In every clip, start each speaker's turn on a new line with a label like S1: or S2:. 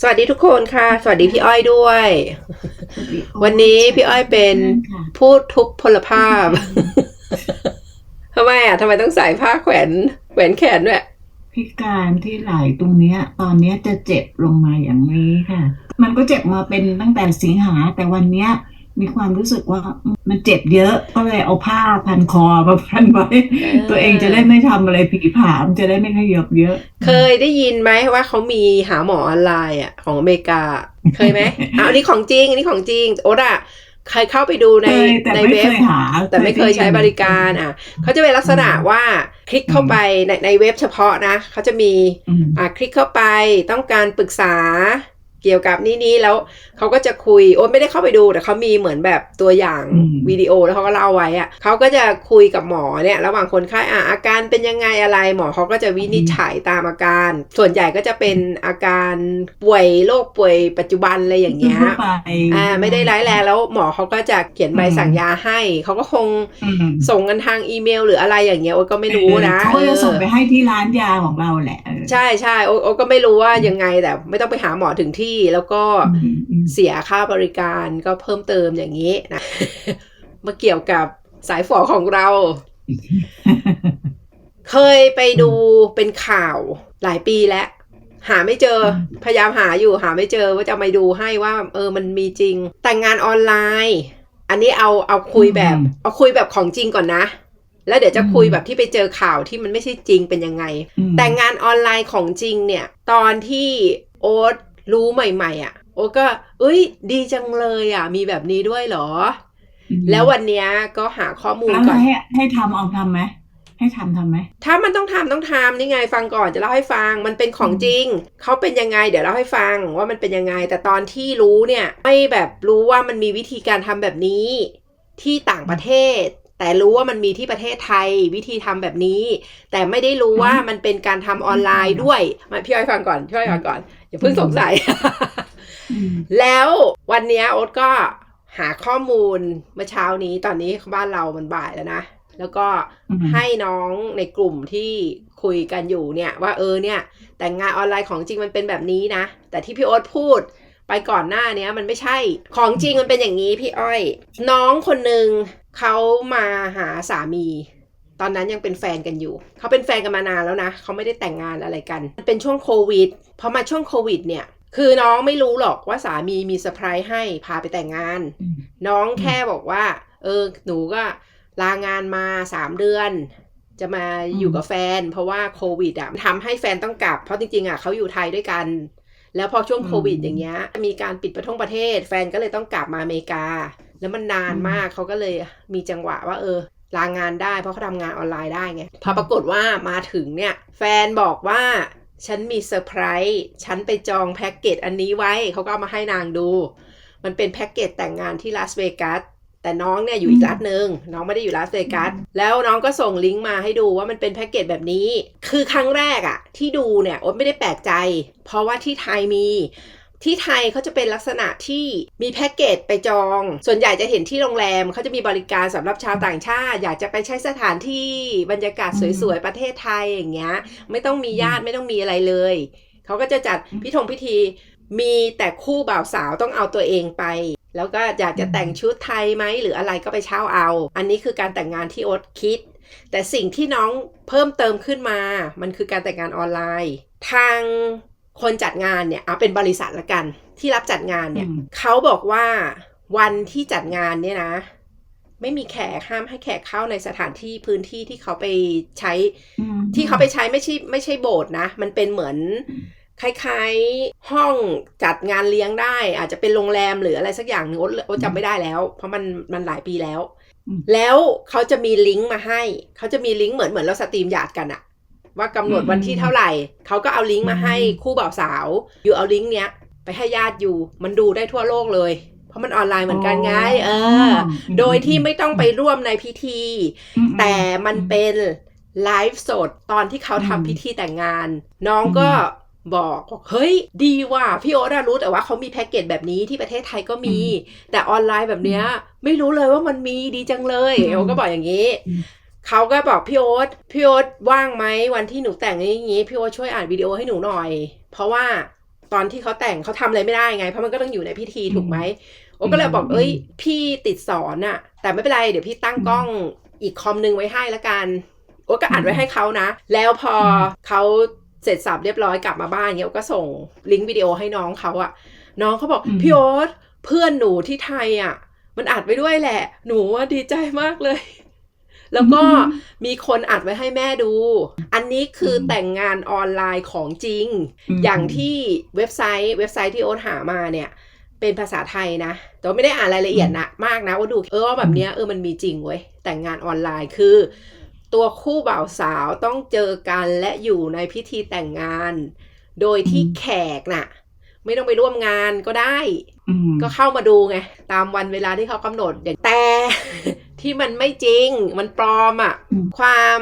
S1: สวัสดีทุกคนค่ะ สวัสดีพี่อ้อยด้วย วันนี้พี่อ้อยเป็นผู้ทุพพลภาพทำไมอะทำไมต้องใส่ผ้าแขวนแขวนแขนด้วย
S2: พิการที่ไหล่ตรงเนี้ย ตอนเนี้ยจะเจ็บลงมาอย่างนี้ค่ะ มันก็เจ็บมาเป็นตั้งแต่สิงหาแต่วันเนี้ย มีความรู้สึกว่ามันเจ็บเยอะก็เลยเอาผ้าพันคอมาพันไว้
S1: อ
S2: ตัวเองจะได้ไม่ทำอะไรผีผามจะได้ไม่ขยับเยอะ
S1: เคยได้ยินไหมว่าเขามีหาหมอออนไลน์อะของอเมริกา เคยไหมอ้าวอันนี้ของจริงอันนี้ของจริงโอ๊ตอะเคยเข้าไปดูใน
S2: เคยแต่
S1: ใน
S2: ไม่
S1: เว็
S2: เค
S1: บ
S2: ยหา
S1: แต่ไม่เคยใช้บริการอะเขาจะเป็นลักษณะว่าคลิกเข้าไปในในเว็บเฉพาะนะเขาจะมี
S2: อืม
S1: อะคลิกเข้าไปต้องการปรึกษา เกี่ยวกับนี่นี้แล้วเขาก็จะคุยโอ๊ตไม่ได้เข้าไปดูแต่เขามีเหมือนแบบตัวอย่าง
S2: อืม
S1: วิดีโอแล้วเขาก็เล่าไว้อะเขาก็จะคุยกับหมอเนี่ยระหว่างคนไข้อะอาการเป็นยังไงอะไรหมอเขาก็จะวินิจฉัยตามอาการ ส่วนใหญ่ก็จะเป็นอาการป่วยโรคป่วยปัจจุบันอะไรอย่างเงี้ย
S2: ทั่วไป
S1: อ่าไม่ได้ร้ายแรงแล้วหมอเขาก็จะเขียนใบสั่งยาให้เขาก็คง
S2: อืม
S1: ส่งกันทางอีเมล หรืออะไรอย่างเงี้ยโอ๊ตก็ไม่รู้นะ
S2: เขาก็จะ
S1: เออ
S2: ส่งไปให้ที่ร้านยาของเราแหละเออ
S1: ใช่ใช่โอโอก็ไม่รู้ว่ายังไงแต่ไม่ต้องไปหาหมอถึงที่แล้วก็
S2: อืมอืม
S1: เสียค่าบริการก็เพิ่มเติมอย่างนี้นะมาเกี่ยวกับสายฝอของเรา เคยไปดูเป็นข่าวหลายปีแล้ว หาไม่เจอ พยายามหาอยู่หาไม่เจอว่าจะมาดูให้ว่า เออมันมีจริง แต่งงานออนไลน์ อันนี้เอาเอาคุยแบบ เอาคุยแบบของจริงก่อนนะแล้วเดี๋ยวจะคุยแบบที่ไปเจอข่าวที่มันไม่ใช่จริงเป็นยังไง
S2: อืม
S1: แต่งานออนไลน์ของจริงเนี่ย ตอนที่โอ๊ต รู้ใหม่ ๆอะ โอ๊ตก็ เอ้ย ดีจังเลยอะ มีแบบนี้ด้วยเหรอ แล้ววันเนี้ยก็หาข้อมูล
S2: แล้ว
S1: ก่อน
S2: ให้ให้ทำเอาทำไหมให้ทำทำไหม
S1: ถ้ามันต้องทำต้องทำนี่ไงฟังก่อนจะเล่าให้ฟัง มันเป็นของจริง เขาเป็นยังไง เดี๋ยวเล่าให้ฟังว่ามันเป็นยังไง แต่ตอนที่รู้เนี่ยไม่แบบรู้ว่ามันมีวิธีการทำแบบนี้ที่ต่างประเทศ แต่รู้ว่ามันมีที่ประเทศไทยวิธีทำแบบนี้ แต่ไม่ได้รู้ว่ามันเป็นการทำออนไลน์ด้วยมาพี่อ้อยฟังก่อนพี่อ้อยฟังก่อน อย่าเพิ่งสงสัย
S2: อืม
S1: แล้ววันเนี้ยโอ๊ตก็หาข้อมูลเมื่อเช้านี้ตอนนี้บ้านเรามันบ่ายแล้วนะ แล้วก็
S2: อืม
S1: ให้น้องในกลุ่มที่คุยกันอยู่เนี่ย ว่าเออเนี่ย แต่งงานออนไลน์ของจริงมันเป็นแบบนี้นะ แต่ที่พี่โอ๊ตพูดไปก่อนหน้าเนี้ย มันไม่ใช่ของจริงมันเป็นอย่างนี้พี่อ้อย น้องคนหนึ่งเขามาหาสามี ตอนนั้นยังเป็นแฟนกันอยู่ เขาเป็นแฟนกันมานานแล้วนะ เขาไม่ได้แต่งงานอะไรกันมัน เป็นช่วงโควิด พอมาช่วงโควิดเนี่ย คือน้องไม่รู้หรอกว่าสามีมีเซอร์ไพรส์ให้พาไปแต่งงาน
S2: อืม
S1: น้องแค่บอกว่า เออ หนูก็ลางานมาสามเดือน จะมาอยู่กับแฟน เพราะว่าโควิดอะทำให้แฟนต้องกลับ เพราะจริงๆอะเขาอยู่ไทยด้วยกัน แล้วพอช่วงโควิดอย่างเงี้ย มีการปิดประเทศประเทศ แฟนก็เลยต้องกลับมาอเมริกา แล้วมันนานมากเขาก็เลยมีจังหวะว่าเออ ลางานได้ เพราะเขาทำงานออนไลน์ได้ไงพอปรากฏว่ามาถึงเนี่ย แฟนบอกว่าฉันมีเซอร์ไพรส์ฉันไปจองแพ็กเกจอันนี้ไว้เขาก็เอามาให้นางดู มันเป็นแพ็กเกจแต่งงานที่ลาสเวกัสแต่น้องเนี่ยอยู่อีกรัฐหนึ่งน้องไม่ได้อยู่ลาสเวกัสแล้วน้องก็ส่งลิงก์มาให้ดูว่ามันเป็นแพ็กเกจแบบนี้ คือครั้งแรกอะที่ดูเนี่ยโอ๊ตไม่ได้แปลกใจ เพราะว่าที่ไทยมี ที่ไทยเขาจะเป็นลักษณะที่มีแพ็กเกจไปจอง ส่วนใหญ่จะเห็นที่โรงแรมเขาจะมีบริการสำหรับชาวต่างชาติ อยากจะไปใช้สถานที่บรรยากาศสวยๆประเทศไทยอย่างเงี้ย ไม่ต้องมีญาติไม่ต้องมีอะไรเลยเขาก็จะจัดพิธงพิธีมีแต่คู่บ่าวสาวต้องเอาตัวเองไป แล้วก็อยากจะแต่งชุดไทยไหมหรืออะไรก็ไปเช่าเอา อันนี้คือการแต่งงานที่โอ๊ตคิด แต่สิ่งที่น้องเพิ่มเติมขึ้นมา มันคือการแต่งงานออนไลน์ ทาง คนจัดงานเนี่ยเอาเป็นบริษัทละกัน ที่รับจัดงานเนี่ย
S2: อืม
S1: เขาบอกว่าวันที่จัดงานเนี่ยนะ ไม่มีแขกห้ามให้แขกเข้าในสถานที่พื้นที่ที่เขาไปใช้
S2: อืม
S1: ที่เขาไปใช้ไม่ใช่ไม่ใช่โบสถ์นะ มันเป็นเหมือนคล้ายๆห้องจัดงานเลี้ยงได้ อาจจะเป็นโรงแรมหรืออะไรสักอย่างหนึงโอ๊ตโอ๊ตจำไม่ได้แล้ว เพราะมันมันหลายปีแล้ว แล้วเขาจะมีลิงก์มาให้ เขาจะมีลิงก์เหมือนเหมือนเราสตรีมหยาดกันอะ ว่ากำหนดวันที่เท่าไหร่ เขาก็เอาลิงก์มาให้คู่บ่าวสาว อยู่เอาลิงก์เนี้ยไปให้ญาติอยู่ มันดูได้ทั่วโลกเลย เพราะมันออนไลน์เหมือนกันไง เออ โดยที่ไม่ต้องไปร่วมในพิธี
S2: อืม
S1: แต่มันเป็นไลฟ์สดตอนที่เขา
S2: อืม
S1: ทำพิธีแต่งงาน น้องก็
S2: อื
S1: บอกบอกเฮ้ย ดีว่ะพี่โอ๊ตอะรู้แต่ว่าเขามีแพ็กเกจแบบนี้ที่ประเทศไทยก็มี แต่ออนไลน์แบบเนี้ย ไม่รู้เลยว่ามันมีดีจังเลย
S2: อืม
S1: โอ๊ตก็บอกอย่างนี้
S2: อืม
S1: เขาก็บอกพี่โอ๊ตพี่โอ๊ตว่างไหมวันที่หนูแต่งอย่างนี้พี่โอ๊ตช่วยอ่านวิดีโอให้หนูหน่อย เพราะว่าตอนที่เขาแต่งเขาทำอะไรไม่ได้ไง เพราะมันก็ต้องอยู่ในพิธีถูกไหมโอ้ก็เลยบอกเอ้ย พี่ติดสอนอะแต่ไม่เป็นไรเดี๋ยวพี่ตั้งกล้องอีกคอมนึงไว้ให้ละกันโอ้ก็อัดไว้ให้เขานะ แล้วพอเขาเสร็จสับเรียบร้อยกลับมาบ้านเงี้ยโอ๊ตก็ส่งลิงก์วิดีโอให้น้องเขาอะน้องเขาบอก
S2: อืม
S1: พี่โอ๊ตเพื่อนหนูที่ไทยอะมันอัดไว้ด้วยแหละ หนูว่าดีใจมากเลย แล้วก็มีคนอัดไว้ให้แม่ดู อันนี้คืออ
S2: ม
S1: แต่งงานออนไลน์ของจริง
S2: ม
S1: อย่างที่เว็บไซต์เว็บไซต์ที่โอ๊ตหามาเนี่ย เป็นภาษาไทยนะ แต่ว่าไม่ได้อ่านรายละเอียดนะมากนะว่าดูเออว่าแบบเนี้ยเออมันมีจริงเว้ยแต่งงานออนไลน์คือ ตัวคู่บ่าวสาวต้องเจอกันและอยู่ในพิธีแต่งงาน โดยที่แขกน่ะ ไม่ต้องไปร่วมงานก็ได้
S2: อืม
S1: ก็เข้ามาดูไง ตามวันเวลาที่เขากำหนดอย่างแต่ ที่มันไม่จริง มันปลอมอะ่ะความ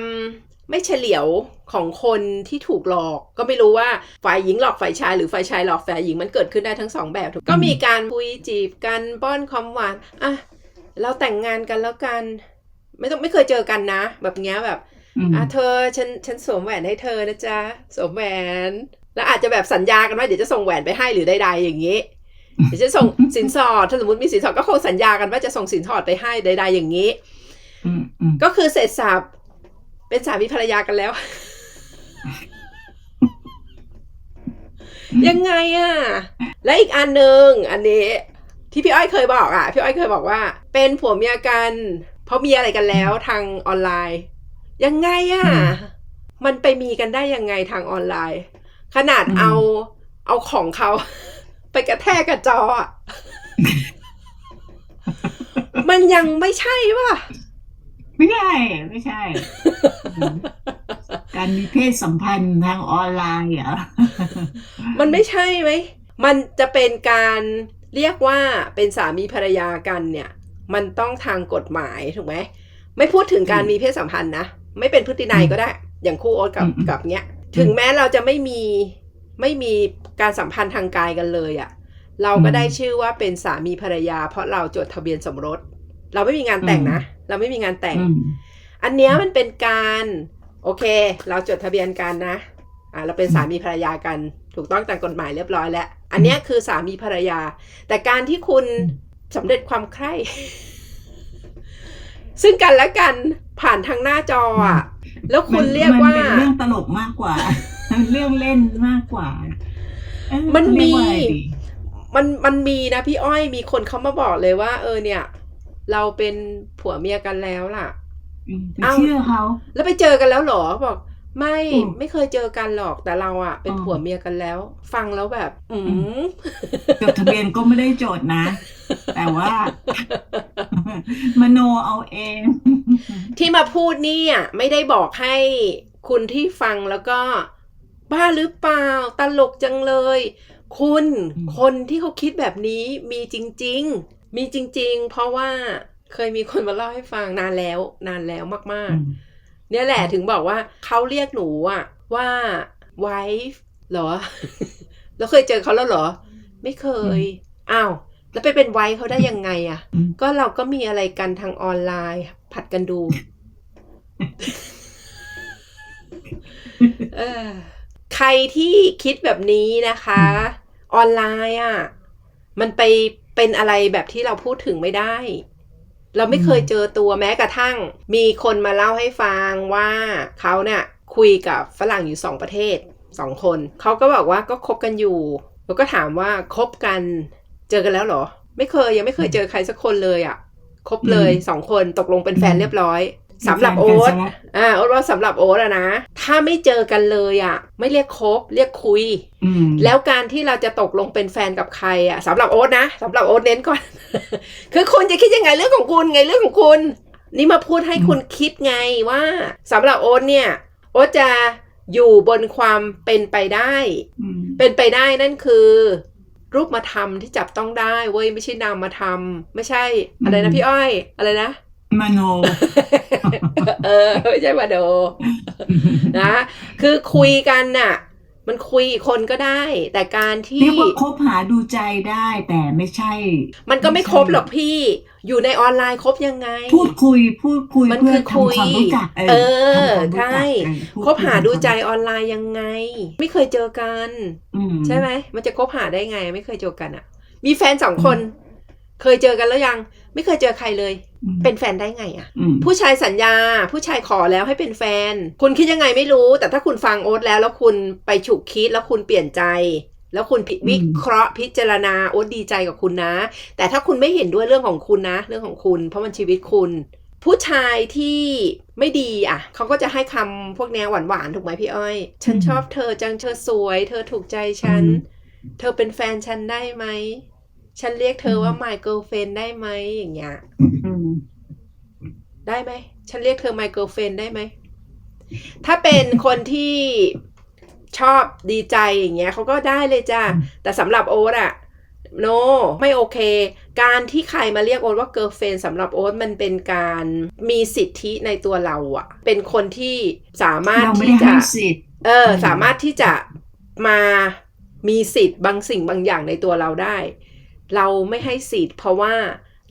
S1: ไม่เฉลียวของคนที่ถูกหลอก ก็ไม่รู้ว่าฝ่ายหญิงหลอกฝ่ายชายหรือฝ่ายชายหลอกฝ่ายหญิงมันเกิดขึ้นได้ทั้งสองแบบถูกก็มีการคุยจีบกันป้อนความหวานอะเราแต่งงานกันแล้วกัน ไม่ต้องไม่เคยเจอกันนะ แบบเนี้ยแบบ
S2: อืม
S1: อะเธอฉันฉันสวมแหวนให้เธอนะจ๊ะสวมแหวน แล้วอาจจะแบบสัญญากันว่าเดี๋ยวจะส่งแหวนไปให้หรือใดๆอย่างนี้ เดี๋ยวจะส่งสินสอดถ้าสมมติมีสินสอดก็คงสัญญากันว่าจะส่งสินสอดไปให้ใดๆอย่างนี้
S2: อืมอืม
S1: ก็คือเสร็จสับเป็นสามีภรรยากันแล้ว ยังไงอะและอีกอันหนึ่งอันนี้ ที่พี่อ้อยเคยบอกอะพี่อ้อยเคยบอกว่า เป็นผัวเมียกัน เพราะมีอะไรกันแล้วทางออนไลน์ ยังไงอะมันไปมีกันได้ยังไงทางออนไลน์ ขนาดเอาเอาของเขา ไปกระแทกกับจออะมันยังไม่ใช่ป่ะ
S2: ไม่ใช่ไม่ใช่อืมการมีเพศสัมพันธ์ทางออนไลน์เหรอ
S1: มันไม่ใช่ไหม มันจะเป็นการเรียกว่าเป็นสามีภรรยากันเนี่ย มันต้องทางกฎหมายถูกไหม ไม่พูดถึงการ
S2: อืม
S1: มีเพศสัมพันธ์นะ ไม่เป็นพฤตินัยก็ได้ อย่างคู่โอ๊ตกับ
S2: อืมอืม
S1: กับเนี้ย ถึงแม้เราจะไม่มี ไม่มีการสัมพันธ์ทางกายกันเลยอะ่ะ เราก็ได้ชื่อว่าเป็นสามีภรรยา เพราะเราจดทะเบียนสมรส เราไม่มีงานแต่งนะ เราไม่มีงานแต่ง
S2: อืม
S1: อันเนี้ยมันเป็นการ โอเค เราจดทะเบียนกันนะ อ่าเราเป็นสามีภรรยากัน ถูกต้องตามกฎหมายเรียบร้อยแล้ว อันเนี้ยคือสามีภรรยา แต่การที่คุณสำเร็จความใคร่ซึ่งกันและกันผ่านทางหน้าจออะ แล้วคุณเรียกว่า
S2: นเป็นเรื่องตลกมากกว่ามัน เรื่องเล่นมากกว่าเอ้ย
S1: มันมี
S2: เรียกว่าอะไรดี
S1: มันมันมีนะพี่อ้อยมีคนเขามาบอกเลยว่า เออเนี่ย เราเป็นผัวเมียกันแล้วล่ะ
S2: อืมไป
S1: เอ้า
S2: เชื่อเขา
S1: แล้วไปเจอกันแล้วเหรอบอก ไม่
S2: อืม
S1: ไม่เคยเจอกันหรอกแต่เราอะเป็น
S2: อ๋อ
S1: ผัวเมียกันแล้ว ฟังแล้วแบบอื
S2: อื
S1: ม
S2: จดทะเบียนก็ไม่ได้จดนะ แต่ว่า มโนเอาเอง
S1: ที่มาพูดนี่อะไม่ได้บอกให้คุณที่ฟังแล้วก็ บ้าหรือเปล่า ตลกจังเลย คุณ
S2: อืม
S1: คนที่เขาคิดแบบนี้มีจริง ๆ มีจริง ๆ เพราะว่าเคยมีคนมาเล่าให้ฟังนานแล้ว นานแล้วมาก
S2: อืม
S1: ๆเนี่ยแหละถึงบอกว่าเขาเรียกหนูอะว่า wife เหรอ แล้วเคยเจอเขาแล้วเหรอ ไม่เคย อ้าว แล้วไปเป็นไวฟ์เขาได้ยังไงอะ
S2: อืม
S1: ก็เราก็มีอะไรกันทางออนไลน์ ผัดกันดู เออ ใครที่คิดแบบนี้นะคะ ออนไลน์อะมันไปเป็นอะไรแบบที่เราพูดถึงไม่ได้ เราไม่เคยเจอตัวแม้กระทั่ง มีคนมาเล่าให้ฟังว่าเขาเนี่ยคุยกับฝรั่งอยู่สองประเทศสองคน เขาก็บอกว่าก็คบกันอยู่ แล้วก็ถามว่าคบกันเจอกันแล้วเหรอ ไม่เคยยังไม่เคยเจอใครสักคนเลยอะ่ะคบเลย
S2: อืม
S1: สองคนตกลงเป็นแฟน
S2: อืม
S1: เรียบร้อย สำหรับโอ๊ต
S2: เป็นแฟนกันซะแล้ว
S1: อ่าโอ๊ตว่าสำหรับโอ๊ตอะนะ ถ้าไม่เจอกันเลยอะ่ะไม่เรียกคบเรียกคุย
S2: อืม
S1: แล้วการที่เราจะตกลงเป็นแฟนกับใครอะสำหรับโอ๊ตนะสำหรับโอ๊ตเน้นก่อน คือคุณจะคิดยังไงเรื่องของคุณไงเรื่องของคุณ นี่มาพูดให้คุณคิดไงว่าสำหรับโอ๊ตเนี่ยโอ๊ตจะอยู่บนความเป็นไปได้
S2: อืม
S1: เป็นไปได้นั่นคือ รูปมาทำที่จับต้องได้เว้ยไม่ใช่นามมาทำไม่ใช่อะไรนะ
S2: อืม
S1: พี่อ้อยอะไรนะ
S2: มโน
S1: เออไม่ใช่มาโดนะ คือคุยกันน่ะ มันคุยอีกคนก็ได้ แต่การที่
S2: เรียกว่าคบหาดูใจได้แต่ไม่ใช่
S1: มันก็ไม่ครบหรอกพี่ อยู่ในออนไลน์ครบยังไง
S2: พูดคุยพูดคุย
S1: มัน
S2: เพื่อ
S1: คือคุย
S2: ทำความรู้จัก
S1: เออ
S2: ทำความรู้จัก
S1: ใช่
S2: เออพู
S1: คบหาดูใจ
S2: คุย
S1: ออนไลน์ยังไง ไม่เคยเจอกัน
S2: อืม
S1: ใช่ไหมมันจะคบหาได้ไง ไม่เคยเจอกันอะมีแฟนสองคน เคยเจอกันแล้วยัง ไม่เคยเจอใครเลย
S2: อืม
S1: เป็นแฟนได้ไงอะ
S2: อืม
S1: ผู้ชายสัญญา ผู้ชายขอแล้วให้เป็นแฟน คุณคิดยังไงไม่รู้ แต่ถ้าคุณฟังโอ๊ตแล้ว แล้วคุณไปฉุกคิดแล้วคุณเปลี่ยนใจ แล้วคุณพิวิเคราะห์พิจารณาโอ๊ตดีใจกับคุณนะ แต่ถ้าคุณไม่เห็นด้วยเรื่องของคุณนะ เรื่องของคุณ เพราะมันชีวิตคุณ ผู้ชายที่ไม่ดีอะเขาก็จะให้คำพวกแนวหวานๆถูกไหมพี่อ้อย ฉันชอบเธอจังเธอสวย เธอถูกใจฉัน เธอเป็นแฟนฉันได้ไหม ฉันเรียกเธอว่า my girlfriend ได้ไหมอย่างเงี้ย
S2: อืม
S1: ได้ไหม ฉันเรียกเธอ my girlfriend ได้ไหม ถ้าเป็นคนที่ชอบดีใจอย่างเงี้ยเขาก็ได้เลยจ้า
S2: อืม
S1: แต่สำหรับโอ๊ตอะโนไม่โอเค การที่ใครมาเรียกโอ๊ตว่า girlfriend สำหรับโอ๊ตมันเป็นการมีสิทธิในตัวเราอะเป็นคนที่สามารถ
S2: เราไม่
S1: ที่
S2: ได้
S1: จะ
S2: ให้สิทธิ์
S1: เออ
S2: อืม
S1: สามารถที่จะมามีสิทธิ์บางสิ่งบางอย่างในตัวเราได้ เราไม่ให้สิทธิ์เพราะว่า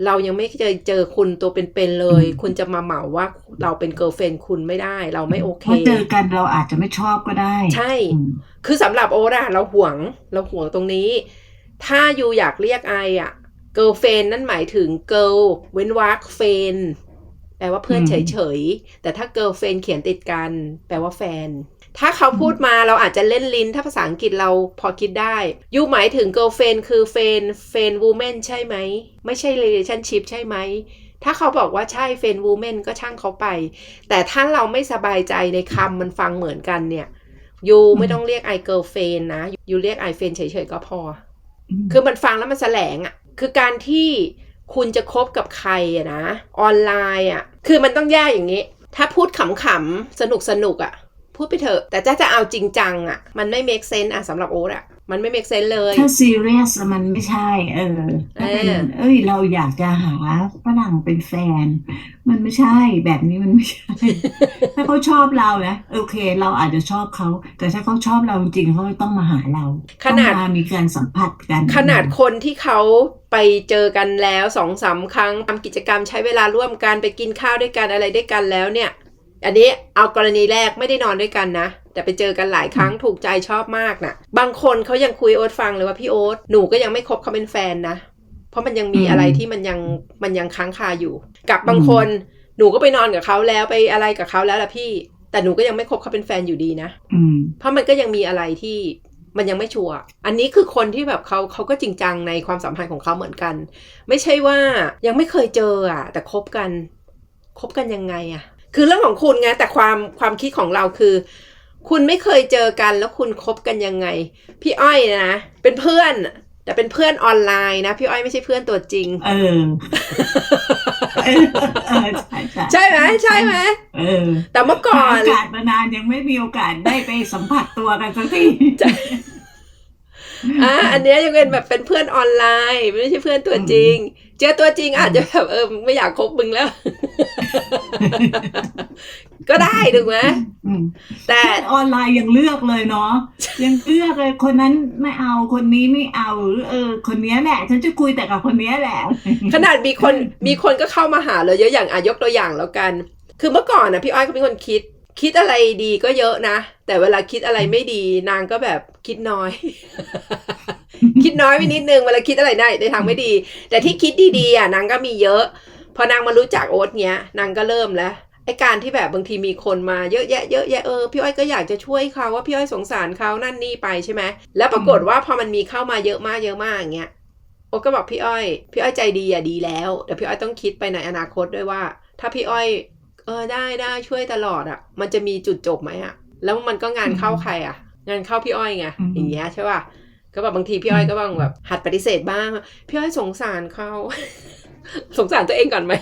S1: เรายังไม่เคยเจอคุณตัวเป็นๆเลย คุณจะมาเหมาว่าเราเป็นเกิร์ลเฟนคุณไม่ได้ เราไม่โอเค
S2: พอเจอกันเราอาจจะไม่ชอบก็ได้
S1: ใช่
S2: อืม
S1: คือสำหรับโอ๊ตอะเราห่วงเราห่วงตรงนี้ ถ้ายูอยากเรียกไออะเกิร์ลเฟนนั่นหมายถึงเกิร์ลเว้นวรรคเฟนแปลว่าเพื่อนเฉยๆ แต่ถ้าเกิร์ลเฟนเขียนติดกัน แปลว่าแฟน ถ้าเขาพูดมาเราอาจจะเล่นลิ้น ถ้าภาษาอังกฤษเราพอคิดได้ ยูหมายถึง girlfriend คือเฟนเฟนวูแมนใช่ไหม ไม่ใช่ relationship ใช่ไหม ถ้าเขาบอกว่าใช่เฟนวูแมนก็ช่างเขาไป แต่ถ้าเราไม่สบายใจในคำมันฟังเหมือนกันเนี่ย ยูไม่ต้องเรียกไอเกิลเฟนนะ ยูเรียกไอเฟนเฉยๆก็พอ คือมันฟังแล้วมันแสลงอะ่ะ คือการที่คุณจะคบกับใครอะนะ ออนไลน์อะ่ะคือมันต้องแยกอย่างนี้ ถ้าพูดขำๆสนุกสนุกๆอะ่ะ พูดไปเถอะ แต่ถ้าจะเอาจริงจังอะ่ะ มันไม่ make sense อะสำหรับโอ๊ตอะ มันไม่ make sense เลย
S2: ถ้าซีเรียสมันไม่ใช่ เออถ้าเป็น
S1: เออ
S2: เอ้ย เราอยากจะหาฝรั่งเป็นแฟน มันไม่ใช่แบบนี้มันไม่ใช่ ถ้าเขาชอบเรานะโอเค เราอาจจะชอบเขา แต่ถ้าเขาชอบเราจริงๆเขาต้องมาหาเรา
S1: ขนาด
S2: ต้องมามีการสัมผัสกัน
S1: ขนาดคนที่เขาไปเจอกันแล้วสองสามครั้งทำกิจกรรมใช้เวลาร่วมกันไปกินข้าวด้วยกันอะไรด้วยกันแล้วเนี่ย อันนี้เอากรณีแรกไม่ได้นอนด้วยกันนะ แต่ไปเจอกันหลายครั้งถูกใจชอบมากนะบางคนเขายังคุยโอ๊ตฟังเลยว่าพี่โอ๊ตหนูก็ยังไม่คบเขาเป็นแฟนนะ เพราะมันยังมีอะไรที่มันยังมันยังค้างคาอยู่ กับบางคนหนูก็ไปนอนกับเขาแล้วไปอะไรกับเขาแล้วล่ะพี่ แต่หนูก็ยังไม่คบเขาเป็นแฟนอยู่ดีนะ
S2: อืม
S1: เพราะมันก็ยังมีอะไรที่มันยังไม่ชัวร์อันนี้คือคนที่แบบเขาเขาก็จริงจังในความสัมพันธ์ของเขาเหมือนกัน ไม่ใช่ว่ายังไม่เคยเจออะ แต่คบกันคบกันยังไงอะ คือเรื่องของคุณไงแต่ความความคิดของเราคือ คุณไม่เคยเจอกันแล้วคุณคบกันยังไง พี่อ้อยเนยนะเป็นเพื่อน แต่เป็นเพื่อนออนไลน์นะพี่อ้อยไม่ใช่เพื่อนตัวจริง
S2: เออเออเออใช่ใช่
S1: ใช่ไหมใช่ไหม
S2: เออ
S1: แต่เมื่อก่อน
S2: หาโอกาสมานานยังไม่มีโอกาสได้ไปสัมผัสตัวกันสักที
S1: อะอันเนี้ยยังเป็นแบบเป็นเพื่อนออนไลน์ ไม่ใช่เพื่อนตัวจริงเจอตัวจริงอาจจะแบบเออไม่อยากคบมึงแล้ว ก็ได้ถูกไหม
S2: อืม
S1: แต่
S2: ออนไลน์ยังเลือกเลยเนาะยังเลือกเลยคนนั้นไม่เอาคนนี้ไม่เอาหรือเออ คนเนี้ยแหละฉันจะคุยแต่กับคนเนี้ยแหละ
S1: ขนาดมีคนมีคนก็เข้ามาหาเราเยอะอย่างอายกตัวอย่างแล้วกัน คือเมื่อก่อนนะพี่อ้อยก็เป็นคนคิด คิดอะไรดีก็เยอะนะ แต่เวลาคิดอะไรไม่ดี นางก็แบบคิดน้อย คิดน้อยไปนิดนึงเวลาคิดอะไรได้ในทางไม่ดี แต่ที่คิดดีๆอะนางก็มีเยอะ พอนางมารู้จักโอ๊ตเนี้ยนางก็เริ่มแล้วไอ้การที่แบบบางทีมีคนมาเยอะแยะเยอะแยะเออพี่อ้อยก็อยากจะช่วยเขาว่าพี่อ้อยสงสารเขานั่นนี่ไปใช่ไหมแล้วปรากฏว่าพอมันมีเข้ามาเยอะมากเยอะมากอย่างเงี้ยโอ๊ตก็บอกพี่อ้อย พี่อ้อยใจดีอะดีแล้วแต่พี่อ้อยต้องคิดไปในอนาคตด้วยว่า ถ้าพี่อ้อย เออได้ได้ช่วยตลอดอะ มันจะมีจุดจบไหมอะ แล้วมันก็งานเข้าใครอะ งานเข้าพี่อ้อยไง
S2: อืม
S1: อย่างเงี้ยใช่ป่ะ ก็แบบบางทีพี่อ้อยก็บ้างแบบ หัดปฏิเสธบ้าง พี่อ้อยสงสารเขาสงสารตัวเองก่อนไหม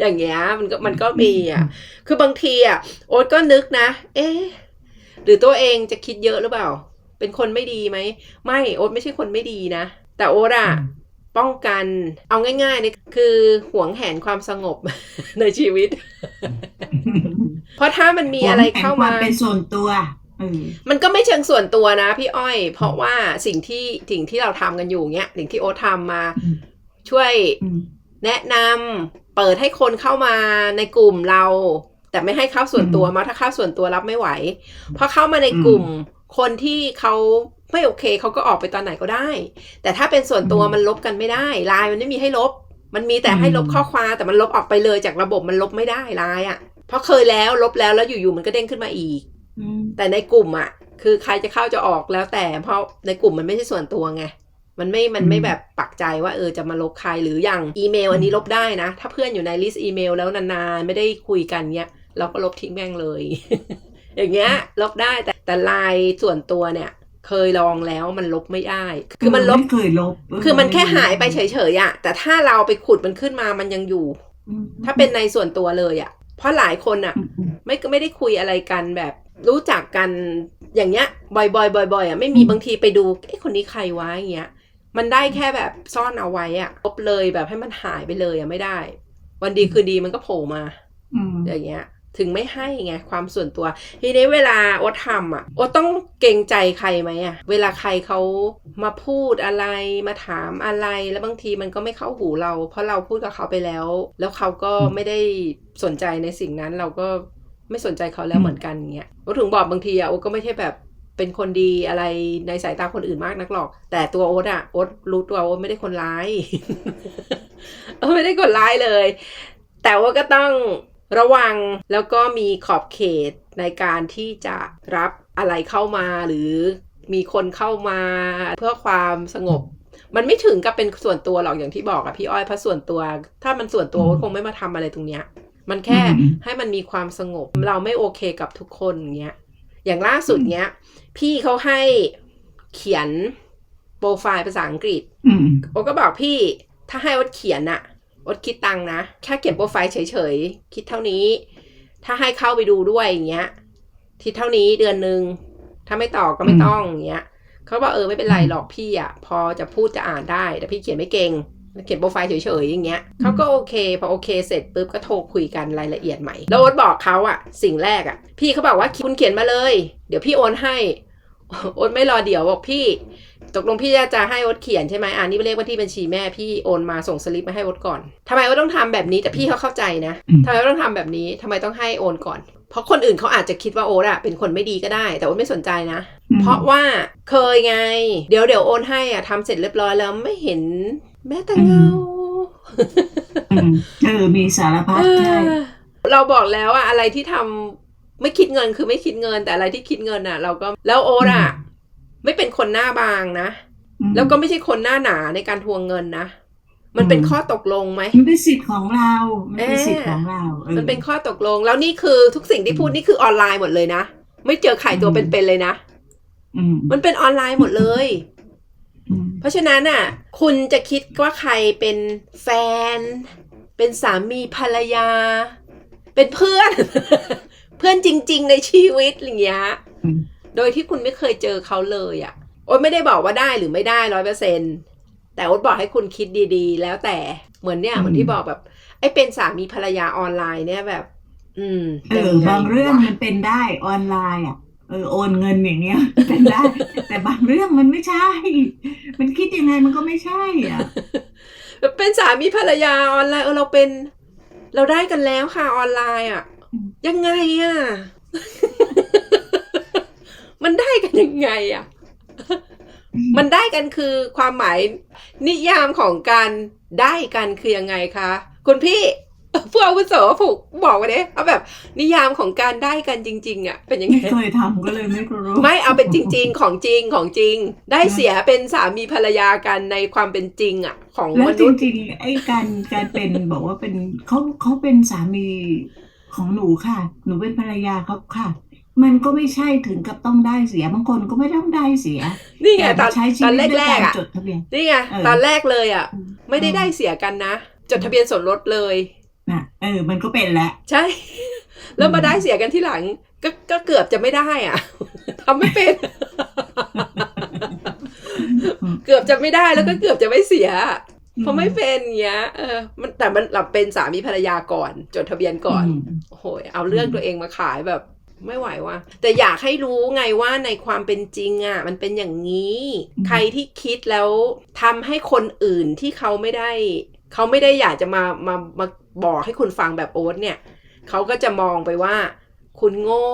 S1: อย่างเงี้ยมันก็มันก็มีอะ คือบางทีอะ โอ๊ตก็นึกนะ เอ๊ะหรือตัวเองจะคิดเยอะหรือเปล่า เป็นคนไม่ดีไหม ไม่โอ๊ตไม่ใช่คนไม่ดีนะ แต่โอ๊ตอะป้องกันเอาง่ายๆนี่คือหวงแหนความสงบในชีวิต เพราะถ้ามันมีอะไรเข้ามา
S2: ควเป็นส่วนตัวเออ
S1: มันก็ไม่เชิงส่วนตัวนะพี่อ้อย เพราะว่าสิ่งที่สิ่งที่เราทำกันอยู่เนี้ยสิ่งที่โอ๊ตทำมา
S2: อืม
S1: ช่วย
S2: อืม
S1: แนะนำเปิดให้คนเข้ามาในกลุ่มเรา แต่ไม่ให้เข้าส่วนตัว
S2: อืม
S1: มาถ้าเข้าส่วนตัวรับไม่ไหวพอเข้ามาในกลุ่มคนที่เขาไม่โอเคเขาก็ออกไปตอนไหนก็ได้ แต่ถ้าเป็นส่วนตัว
S2: อืม
S1: มันลบกันไม่ได้ไลน์มันไม่มีให้ลบ มันมีแต่ให้ลบ
S2: อืม
S1: ข้อความแต่มันลบออกไปเลยจากระบบมันลบไม่ได้ไลน์อะเพราะเคยแล้วลบแล้วแล้วอยู่ๆมันก็เด้งขึ้นมาอีก
S2: อืม
S1: แต่ในกลุ่มอะ คือใครจะเข้าจะออกแล้วแต่ เพราะในกลุ่มมันไม่ใช่ส่วนตัวไง มันไม่ มันไม่
S2: อืม
S1: แบบปักใจว่าเออจะมาลบใครหรืออย่างอีเมลอันนี้ลบได้นะ ถ้าเพื่อนอยู่ในลิสต์อีเมลแล้วนานๆ ไม่ได้คุยกันเนี้ย เราก็ลบทิ้งแม่งเลย อย่างเงี้ย ลบได้แต่แต่ไลน์ส่วนตัวเนี่ยเคยลองแล้วมันลบไม่ได้ คือมันลบ
S2: ไเคยลบเคื
S1: อมันแค่หายไปเฉยๆอะแต่ถ้าเราไปขุดมันขึ้นมามันยังอยู่
S2: อืม
S1: ถ้าเป็นในส่วนตัวเลยอะเพราะหลายคนอะ
S2: อืมอืม
S1: ไม่ไม่ได้คุยอะไรกันแบบ รู้จักกันอย่างเงี้ย บ่อยๆบ่อยๆอะไม่มี
S2: อืม
S1: บางทีไปดูเอ้คนนี้ใครวะอย่างเงี้ยมันได้แค่แบบซ่อนเอาไว้อะลบเลยแบบให้มันหายไปเลยอะไม่ได้ วันดีคืนดีมันก็โผล่มา
S2: อืม
S1: อย่างเงี้ย ถึงไม่ให้ไงความส่วนตัว ทีนี้เวลาโอ๊ตทำอะโอ๊ตต้องเกรงใจใครไหมอะ เวลาใครเขามาพูดอะไรมาถามอะไรแล้วบางทีมันก็ไม่เข้าหูเรา เพราะเราพูดกับเขาไปแล้ว แล้วเขาก็ไม่ได้สนใจในสิ่งนั้นเราก็ ไม่สนใจเขาแล้วเหมือนกันเงี้ยโอ๊ตถึงบอกบางทีอะโอ๊ตก็ไม่ใช่แบบเป็นคนดีอะไรในสายตาคนอื่นมากนักหรอก แต่ตัวโอ๊ตอะโอ๊ตรู้ตัวโอ๊ตไม่ได้คนร้ายโอ๊ตไม่ได้คนร้ายเลย แต่ว่าก็ต้องระวังแล้วก็มีขอบเขตในการที่จะรับอะไรเข้ามาหรือมีคนเข้ามาเพื่อความสงบ มันไม่ถึงกับเป็นส่วนตัวหรอกอย่างที่บอกอะพี่อ้อยเพราะส่วนตัว ถ้ามันส่วนตัว
S2: อืม
S1: ก็คงไม่มาทำอะไรตรงเนี้ย มันแค่
S2: อืม
S1: ให้มันมีความสงบ เราไม่โอเคกับทุกคนอย่างเงี้ย อย่างล่าสุดเนี้ย พี่เขาให้เขียนโปรไฟล์ภาษาอังกฤษ
S2: อืม
S1: โอก็บอกพี่ถ้าให้อดเขียนอะอดคิดตังค์นะ แค่เขียนโปรไฟล์เฉยๆ คิดเท่านี้ ถ้าให้เข้าไปดูด้วยอย่างเงี้ยคิดเท่านี้เดือนหนึ่งถ้าไม่ต่อก็ไม่ต้องอย่างเงี้ยเขาบอกเออไม่เป็นไรหรอกพี่อะพอจะพูดจะอ่านได้ แต่พี่เขียนไม่เก่ง เขียนโปรไฟล์เฉยๆอย่างเงี้ยเขาก็โอเค พอโอเคเสร็จปุ๊บก็โทรคุยกันรายละเอียดใหม่แล้วโอ๊ตบอกเขาอะสิ่งแรกอะพี่เขาบอกว่าคุณเขียนมาเลย เดี๋ยวพี่โอนให้โอนไม่รอเดี๋ยวบอกพี่ ตกลงพี่จะให้โอ๊ตเขียนใช่ไหมอ่านี่เลขว่าที่บัญชีแม่พี่โอนมาส่งสลิปมาให้โอ๊ตก่อนทำไมโอ๊ตต้องทำแบบนี้แต่พี่เขาเข้าใจนะ
S2: อืม
S1: ทำไมโอ๊ตต้องทำแบบนี้ทำไมต้องให้โอนก่อน เพราะคนอื่นเขาอาจจะคิดว่าโอ๊ตอะเป็นคนไม่ดีก็ได้ แต่โอ๊ตไม่สนใจนะ เพราะว่าเคยไง เดี๋ยวเดี๋ยวโอนให้อะทำเสร็จเรียบร้อยแล้วไม่เห็น แม้แต่เงา
S2: อืมเออมีสารพัด
S1: เอ
S2: ใช่
S1: อเราบอกแล้วอะอะไรที่ทำไม่คิดเงินคือไม่คิดเงิน แต่อะไรที่คิดเงินอะเราก็แล้วโอ๊ตอะไม่เป็นคนหน้าบางนะ
S2: อืม
S1: แล้วก็ไม่ใช่คนหน้าหนาในการทวงเงินนะมันเป็น
S2: อืม
S1: ข้อตกลงไหม
S2: มันเป็นสิทธิ์ของเรา มันเป็น
S1: เออ
S2: สิทธิ์ของเราออ
S1: มันเป็นข้อตกลง แล้วนี่คือทุกสิ่งที่พูดนี่คือออนไลน์หมดเลยนะ ไม่เจอไข่ตัว
S2: อืม
S1: เป็นๆเลยนะ
S2: อืม
S1: มันเป็นออนไลน์หมดเลย
S2: อืม
S1: เพราะฉะนั้นอะ คุณจะคิดว่าใครเป็นแฟน เป็นสามีภรรยา เป็นเพื่อน เพื่อนจริง ๆ ในชีวิตอย่างเงี้ย
S2: อืม
S1: โดยที่คุณไม่เคยเจอเขาเลยอะโอ๊ตไม่ได้บอกว่าได้หรือไม่ได้ร้อยเปอร์เซ็นแต่โอ๊ตบอกให้คุณคิดดีๆ แล้วแต่เหมือนเนี่ยเหมือนที่บอกแบบไอ้เป็นสามีภรรยาออนไลน์เนี่ยแบบ อืม
S2: เออ
S1: ยังไบา
S2: งเรื่อง
S1: วะ
S2: มันเป็นได้ออนไลน์อะ เออโอนเงินอย่างเงี้ยเป็นได้ แต่บางเรื่องมันไม่ใช่ มันคิดยังไงมันก็ไม่ใช่อะ
S1: เป็นสามีภรรยาออนไลน์เออเราเป็น เราได้กันแล้วค่ะออนไลน์อะ ยังไงอะ มันได้กันยังไงอะ มันได้กันคือความหมายนิยามของการได้กันคือยังไงคะ คุณพี่ ผู้อาวุโสผูกบอกมาเด้เอาแบบ นิยามของการได้กันจริง ๆ อะ เป็นยังไง
S2: ไม่เคยทำก็เลยไม่รู้
S1: ไม่เอาเป็นจริง ๆ ของจริงของจริง ได้เสียเป็นสามีภรรยากันในความเป็นจริงอะ ของ
S2: แล้ว
S1: ม
S2: จ
S1: นุษย์
S2: ริงๆไอ้การการเป็นบอกว่าเป็นเขาเขาเป็นสามีของหนูค่ะ หนูเป็นภรรยาเขาค่ะ มันก็ไม่ใช่ถึงกับต้องได้เสียบางคนก็ไม่ต้องได้เสีย
S1: นี่ไงต
S2: แต่
S1: อน
S2: ใช้ชี
S1: ตอน
S2: วิตด้วย
S1: แร
S2: กากร
S1: ๆอะ
S2: จดทะเบียน
S1: นี่ไง
S2: เออ
S1: ตอนแรกเลยอะ
S2: อืม
S1: ไม่ได้ได้เสียกันนะ จดทะเบียนสมรสเลย
S2: นะเออ มันก็เป็นแหละ
S1: ใช่ แล้วมา
S2: อืม
S1: ได้เสียกันที่หลัง ก็ก็เกือบจะไม่ได้อะทำไม่เป็น เกือบจะไม่ได้แล้วก็เกือบจะไม่เสียเพราะไม่เป็นอย่างเงี้ยเออมันแต่มันเราเป็นสามีภรรยาก่อน จดทะเบียนก่อน
S2: ม
S1: โอ้โหเอาเรื่อง
S2: อืม
S1: ตัวเองมาขายแบบไม่ไหวว่ะแต่อยากให้รู้ไงว่าในความเป็นจริงอะ มันเป็นอย่างนี้
S2: อืม
S1: ใครที่คิดแล้วทำให้คนอื่นที่เขาไม่ได้ เขาไม่ได้อยากจะมามามาบอกให้คุณฟังแบบโอ๊ตเนี่ยเขาก็จะมองไปว่า คุณโง่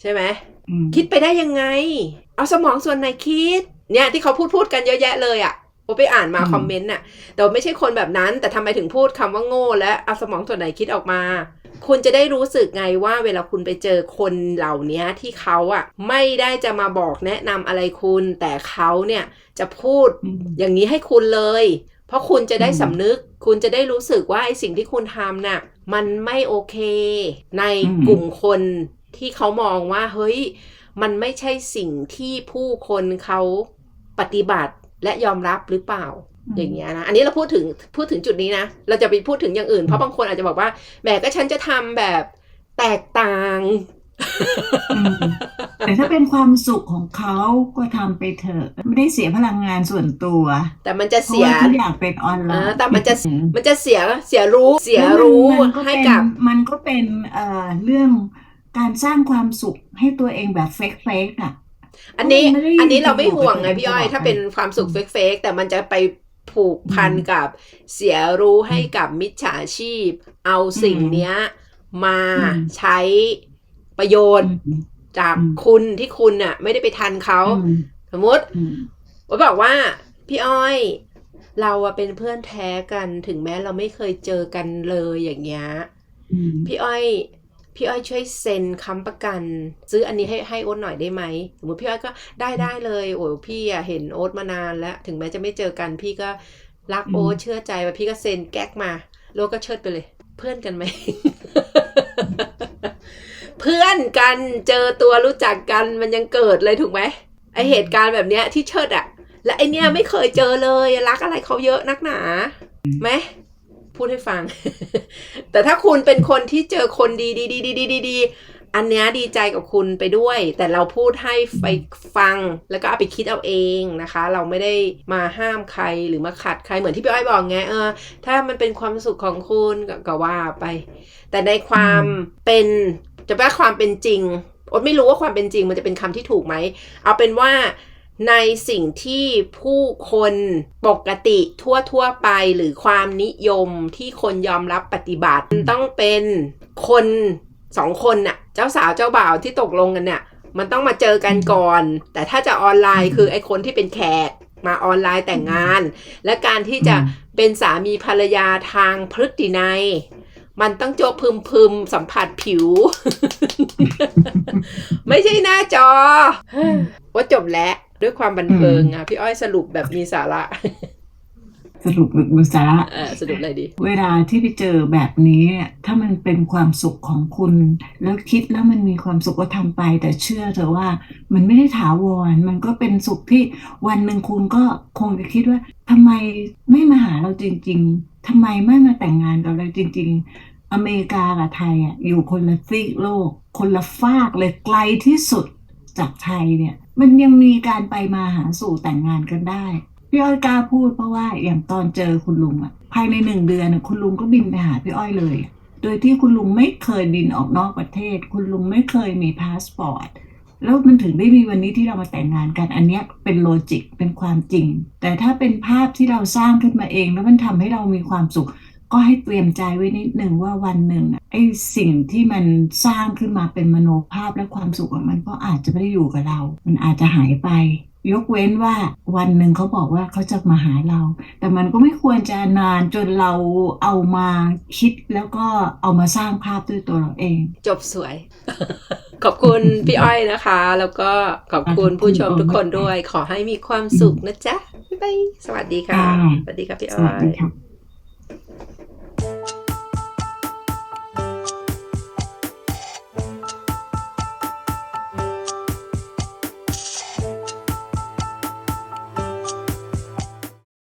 S1: ใช่ไหม
S2: อืม
S1: คิดไปได้ยังไง เอาสมองส่วนไหนคิด เนี่ยที่เขาพูดพูดกันเยอะแยะเลยอะ่ะโอไปอ่านมา
S2: อืม
S1: คอมเมนต์น่ะ แต่ไม่ใช่คนแบบนั้น แต่ทำไมถึงพูดคำว่าโง่และเอาสมองส่วนไหนคิดออกมา คุณจะได้รู้สึกไงว่าเวลาคุณไปเจอคนเหล่านี้ที่เขาอะ่ะ ไม่ได้จะมาบอกแนะนำอะไรคุณ แต่เขาเนี่ยจะพูด
S2: อืม
S1: อย่างนี้ให้คุณเลย เพราะคุณจะได้
S2: อืม
S1: สำนึก คุณจะได้รู้สึกว่าไอ้สิ่งที่คุณทำน่ะ มันไม่โอเค ใน
S2: อืม
S1: กลุ่มคนที่เขามองว่า เฮ้ย มันไม่ใช่สิ่งที่ผู้คนเขาปฏิบัติและยอมรับหรือเปล่า อย่างเงี้ยนะ อันนี้เราพูดถึงพูดถึงจุดนี้นะ เราจะไปพูดถึงอย่างอื่น เพราะบางคนอาจจะบอกว่าแหมก็ฉันจะทำแบบแตกต่าง
S2: อืม แต่ถ้าเป็นความสุขของเขาก็ทำไปเถอะ ไม่ได้เสียพลังงานส่วนตัว
S1: แต่มันจะ
S2: เพราะ
S1: เสีย
S2: ว่าทุกอย่างเป็นออนไล
S1: อ่า
S2: น์
S1: แต่มันจะมันจะเสียเสียรู้เสียรู้
S2: แล้วมันก็
S1: ให้
S2: เป็น
S1: กับ
S2: มันก็เป็นเอ่อเรื่องการสร้างความสุขให้ตัวเองแบบเฟกเฟกอะ
S1: อันนี้
S2: มันไม่ได้
S1: อันนี้เราไม่ห่วงไง
S2: อยู่กับ
S1: พี่อ้อย
S2: ตัว
S1: ถ้าเป็นความสุข
S2: อื
S1: เมฟกๆแต่มันจะไปผูกพัน
S2: อืม
S1: กับเสียรู้ให้กับมิจฉาชีพ เอาสิ่ง
S2: อืม
S1: เนี้ยมา
S2: อืม
S1: ใช้ ประโยชน์
S2: อืม
S1: จาก
S2: อืม
S1: คุณที่คุณน่ะ ไม่ได้ไปทันเขา
S2: อืม
S1: สมมติ
S2: อืม
S1: ว่าบอกว่า พี่อ้อย เราอะเป็นเพื่อนแท้กันถึงแม้เราไม่เคยเจอกันเลยอย่างเงี้ย
S2: อืม
S1: พี่อ้อย พี่อ้อยช่วยเซ็นค้ำประกัน ซื้ออันนี้ให้ให้โอ๊ตหน่อยได้ไหมสมมติพี่อ้อยก็ได้ได้เลยโอ้ยพี่อะเห็นโอ๊ตมานานแล้ว ถึงแม้จะไม่เจอกันพี่ก็รักโอ๊ตเชื่อใจว่าพี่ก็เซ็นแก๊กมาแล้วก็เชิดไปเลย เพื่อนกันไหม เพื่อนกันเจอตัวรู้จักกันมันยังเกิดเลยถูกไหมไอเหตุการณ์แบบเนี้ยที่เชิดอะและไอเนี้ยไม่เคยเจอเลยรักอะไรเขาเยอะนักหนาไหมพูดให้ฟัง แต่ถ้าคุณเป็นคนที่เจอคนดีดีดีดีดีดีดี อันเนี้ยดีใจกับคุณไปด้วย แต่เราพูดให้ไปฟังแล้วก็เอาไปคิดเอาเองนะคะ เราไม่ได้มาห้ามใครหรือมาขัดใครเหมือนที่พี่อ้อยบอกไงเออถ้ามันเป็นความสุขของคุณก็ก็ว่าไป แต่ในความเป็นจะแปลความเป็นจริงอดไม่รู้ว่าความเป็นจริงมันจะเป็นคำที่ถูกไหม เอาเป็นว่าในสิ่งที่ผู้คนปกติทั่วทั่วๆไปหรือความนิยมที่คนยอมรับปฏิบัติมันต้องเป็นคน สองคนน่ะเจ้าสาวเจ้าบ่าวที่ตกลงกันเนี่ยมันต้องมาเจอกันก่อน แต่ถ้าจะออนไลน์คือไอ้คนที่เป็นแขกมาออนไลน์แต่งงาน และการที่จะเป็นสามีภรรยาทางพฤตินัยมันต้องโจกพึมพึมๆสัมผัสผิว ไม่ใช่หน้าจอ ว่าจบแล้ว ด้วยความบันเทิงอะ พี่อ้อยสรุปแบบมีสาระ
S2: สรุปบุสาระ
S1: เออสรุปอะไรดี
S2: เวลาที่ไปเจอแบบนี้เนี่ยถ้ามันเป็นความสุขของคุณ แล้วคิดแล้วมันมีความสุขก็ทำไป แต่เชื่อเถอะว่ามันไม่ได้ถาวร มันก็เป็นสุขที่วันหนึ่งคุณก็คงจะคิดว่าทำไมไม่มาหาเราจริง ๆทำไมไม่มาแต่งงานกับเราจริง ๆ อเมริกากับไทยอะอยู่คนละซีกโลก คนละฟากเลยไกลที่สุดจากไทยเนี่ย มันยังมีการไปมาหาสู่แต่งงานกันได้ พี่อ้อยกล้าพูดเพราะว่าอย่างตอนเจอคุณลุงอะภายในหนึ่งเดือนคุณลุงก็บินไปหาพี่อ้อยเลยโดยที่คุณลุงไม่เคยบินออกนอกประเทศ คุณลุงไม่เคยมีพาสปอร์ตแล้วมันถึงได้มีวันนี้ที่เรามาแต่งงานกัน อันนี้เป็นโลจิกเป็นความจริง แต่ถ้าเป็นภาพที่เราสร้างขึ้นมาเอง แล้วมันทำให้เรามีความสุข ก็ให้เตรียมใจไว้นิดหนึ่งว่าวันหนึ่งอะไอ้สิ่งที่มันสร้างขึ้นมาเป็นมโนภาพและความสุขของมันก็อาจจะไม่ได้อยู่กับเรา มันอาจจะหายไป ยกเว้นว่าวันหนึ่งเขาบอกว่าเขาจะมาหาเรา แต่มันก็ไม่ควรจะนานจนเราเอามาคิดแล้วก็เอามาสร้างภาพด้วยตัวเราเอง
S1: จบสวย ขอบคุณพี่อ้อยนะคะ แล้วก็ขอบคุณผู้ชมทุกคนด้วย ขอให้มีความสุขนะจ๊ะบ๊ายบายสวัสดีค่ะ
S2: ค่ะ
S1: สวัสดีค่ะพี่
S2: ส
S1: อ้อ
S2: วัสดี
S1: ย
S2: ค่ะ